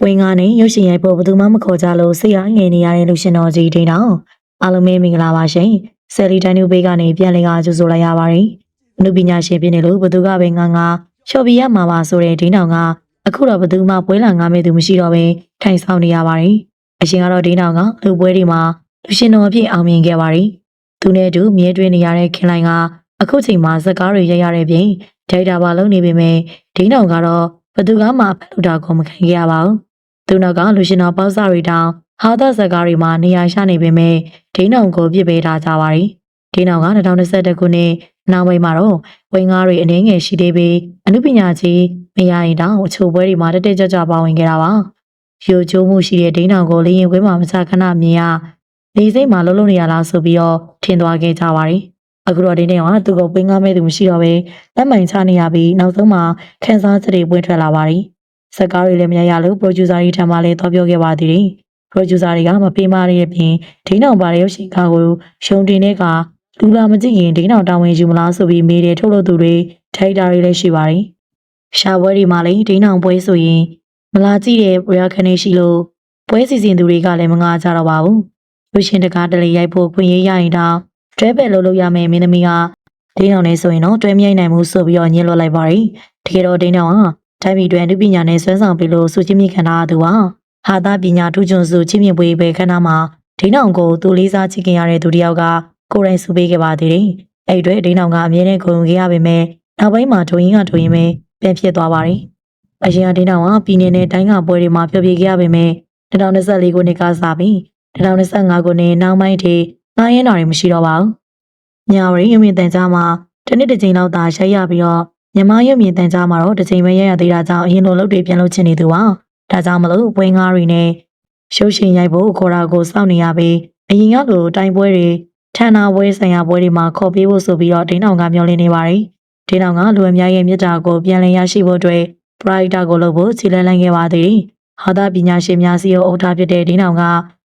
ပွင့်ကားနဲ့ရုပ်ရှင်ရိုက်ဖို့ဘယ်သူမှမခေါ်ကြလို့စိတ်အားငယ်နေရတဲ့လူရှင်တော်ကြီးတိန်တော်အားလုံးပဲမင်္ဂလာပါရှင်ဆယ်လီတန်နူဘေးကနေပြန်လည်ကကြိုဆိုလိုက်ရပါတယ်အနုပညာရှင်ဖြစ်နေလို့ဘယ်သူကပဲငါငါချော်ပြရမှာပါဆိုတဲ့ဒိန်းတော်ကအခုတော့ဘယ်သူမှပွဲလာငားမဲ့သူမရှိတော့ဘဲထိုင်ဆောင်နေရပါတယ်အရှင်ကတော့ဒိန်းတော်ကလူပွဲတွေမှာလူရှင်တော်အဖြစ်အောင်မြင်ခဲ့ပါတယ်သူနဲ့အတူမြဲတွင်းနေရတဲ့ခင်လိုင်ကအခုချိန်မှာဇက်ကားတွေရိုက်ရတဲ့ပြင်ဒိုက်တာပါလုံးနေပေမဲ့ဒိန်းတော်ကတော့ဘယ်သူကမှဖတ်လို့တာကိုမခံခဲ့ရပါဘူး သူနောက်ကလူရှင်တော်ပေါက်စားရီတောင်ဟာသဇက်ကားတွေမှာနေရာရှနေပေမဲ့ဒိန်းအောင်ကိုပြစ်ပေးထားကြပါရီဒိန်းအောင်က2021ခုနှစ်နောက်ပိုင်းမှာတော့ဝင်းကားတွေအနေငယ်ရှိသေးပြီးအနုပညာကြီးမရရင်တောင်အချို့ပွဲတွေမှာတက်တက်ကြွကြွပါဝင်ခဲ့တာပါယူကျိုးမှုရှိတဲ့ဒိန်းအောင်ကိုလေရင်ခွေးမှာမစခဏမြင်ရနေစိတ်မှာလုံးလုံးနေရလားဆိုပြီးတော့ထင်သွားခဲ့ကြပါရီအခုတော့ဒိန်းအောင်ကသူ့ကိုပင်းကားမဲ့သူမရှိတော့ပဲလက်မှန်ချနေရပြီးနောက်ဆုံးမှာခန်းစားချက်တွေပွင့်ထွက်လာပါရီ စက်ကားတွေလည်းမရရလို့ producer တွေထံမှလည်းသွားပြောခဲ့ပါသေးတယ်။ producer တွေကမပေးမရတဲ့ပြင်ဒိန်းအောင်ပါတဲ့ရုပ်ရှင်ကားကိုရှုံတင်တဲ့ကလူလာမကြည့်ရင်ဒိန်းအောင်တာဝန်ယူမလားဆိုပြီးမေးတယ်ထုတ်လို့သူတွေထိုက်တာတွေလည်းရှိပါတယ်။ရှာပွဲတွေမှာလည်းဒိန်းအောင်ပွဲဆိုရင်မလာကြည့်တဲ့ reaction တွေရှိလို့ပွဲစီစဉ်သူတွေကလည်းမငားကြတော့ပါဘူး။လူရှင်တကားတလေရိုက်ဖို့ခွင့်ရရရင်တော့တွဲပဲလုပ်လို့ရမယ်မင်းသမီးကဒိန်းအောင်နဲ့ဆိုရင်တော့တွဲမြိုက်နိုင်မှုဆိုပြီးတော့ညှင်းလွှတ်လိုက်ပါတယ်။တကယ်တော့ဒိန်းအောင်က တိုင်းပြည်တွင်အနုပညာနဲ့ဆွဲဆောင်ပြီးလို့စုချင်းမြင့်ခံထားသူဟာဟာသပညာထူးချွန်စုချင်းမြင့်ပွေးပဲခဏမှာဒိန်းအောင်ကိုသူလေးစားချစ်ခင်ရတဲ့သူတစ်ယောက်ကကိုယ်တိုင်စုပေးခဲ့ပါသေးတယ်။အဲ့ဒီအတွက်ဒိန်းအောင်ကအမြဲတမ်းဂုဏ်ခဲ့ရပေမဲ့နောက်ပိုင်းမှာဒိုရင်းကဒိုရင်းပဲပြန်ဖြစ်သွားပါတယ်။အရင်ကဒိန်းအောင်ကပြည်내နဲ့တိုင်းကပွဲတွေမှာဖျော်ဖြေခဲ့ရပေမဲ့2024ခုနှစ်ကစပြီး2025ခုနှစ်နောက်ပိုင်းထိငားရင်းတာတွေမရှိတော့ပါဘူး။ညာဝရီအမြင့်တန်ကြားမှာတစ်နှစ်တစ်ကြိမ်လောက်သာရိုက်ရပြီးတော့ မြမရုပ်မြင်တန်ကြားမှာတော့တစ်ချိန်ပဲရရသေးတာကြောင့်အရင်လိုလုပ်တွေပြန်လုပ်ချင်နေသူပါဒါကြောင့်မလို့ပွဲငားတွေနဲ့ရှုပ်ရှင်ရိုက်ဖို့ခေါ်တာကိုစောင့်နေရပြီးအရင်ကလိုတိုင်ပွဲတွေထန်နာပွဲဆိုင်ရာပွဲတွေမှာခေါ်ပေးဖို့ဆိုပြီးတော့ဒင်းအောင်ကမျှော်လင့်နေပါတယ်ဒင်းအောင်ကလူအများရဲ့မြတ်တာကိုပြန်လည်ရရှိဖို့အတွက်ပရိုက်တာကိုလုပ်ဖို့ခြေလှမ်းလိုက်ခဲ့ပါသေးတယ်ဟာတာပညာရှင်များစီကိုအုပ်ထားဖြစ်တဲ့ဒင်းအောင်က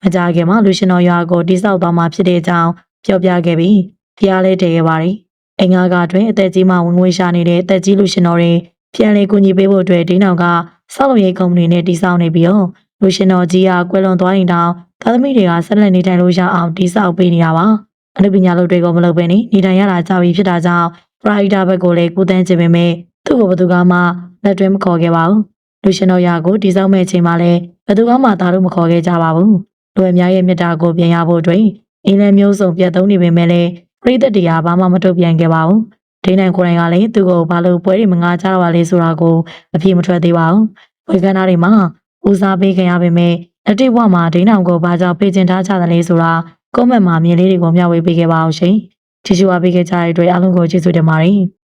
မကြခင်မှာလူရှင်တော်ရွာကိုတိစောက်သွားမှာဖြစ်တဲ့အကြောင်းပြောပြခဲ့ပြီးဖျားလဲတည်ခဲ့ပါတယ် အင်္ဂါကတွင်အသက်ကြီးမှဝင်ငွေရှာနေတဲ့အသက်ကြီးလူရှင်တော်တွေပြန်လည်ကူညီပေးဖို့အတွက်ဒိန်းအောင်ကစောက်လုပ်ရေးကုမ္ပဏီနဲ့တည်ဆောက်နေပြီးတော့လူရှင်တော်ကြီးကကွယ်လွန်သွားရင်တောင်သာသမီတွေကဆက်လက်နေထိုင်လို့ရအောင်တည်ဆောက်ပေးနေတာပါအနုပညာလုပ်တွေကိုမလုပ်ဘဲနေနေထိုင်ရတာကြာပြီဖြစ်တာကြောင့်ပရိုက်တာဘက်ကိုလည်းကူတန်းခြင်းပေမဲ့သူ့ကိုဘယ်သူကမှလက်တွဲမခေါ်ခဲ့ပါဘူးလူရှင်တော်ရာကိုတည်ဆောက်မဲ့အချိန်မှာလည်းဘယ်သူမှသာလို့မခေါ်ခဲ့ကြပါဘူးလူအများရဲ့မြတ်တာကိုပြန်ရဖို့အတွက်အင်းလည်းမျိုးစုံပြတ်သုံးနေပေမဲ့လည်း ပရိသတ်တရားဘာမှမထုတ်ပြန်ခဲ့ပါဘူး။ဒိန်းနိုင်ကိုယ်တိုင်ကလည်းသူ့ကိုဘာလို့ပွဲတွေမငားကြတော့ပါလဲဆိုတာကိုအပြေမထွက်သေးပါဘူး။ဝေကနာတွေမှာဦးစားပေးခင်ရပေမဲ့အတိတ်ဘဝမှာဒိန်းနိုင်ကိုဘာကြောင့်ပေးချင်ထားကြသလဲဆိုတာကွန်မန့်မှာမြင်လေးတွေကိုမျှဝေပေးခဲ့ပါအောင်ရှင်။ချီချူအားပေးခဲ့ကြတဲ့အတွက်အားလုံးကိုကျေးဇူးတင်ပါတယ်။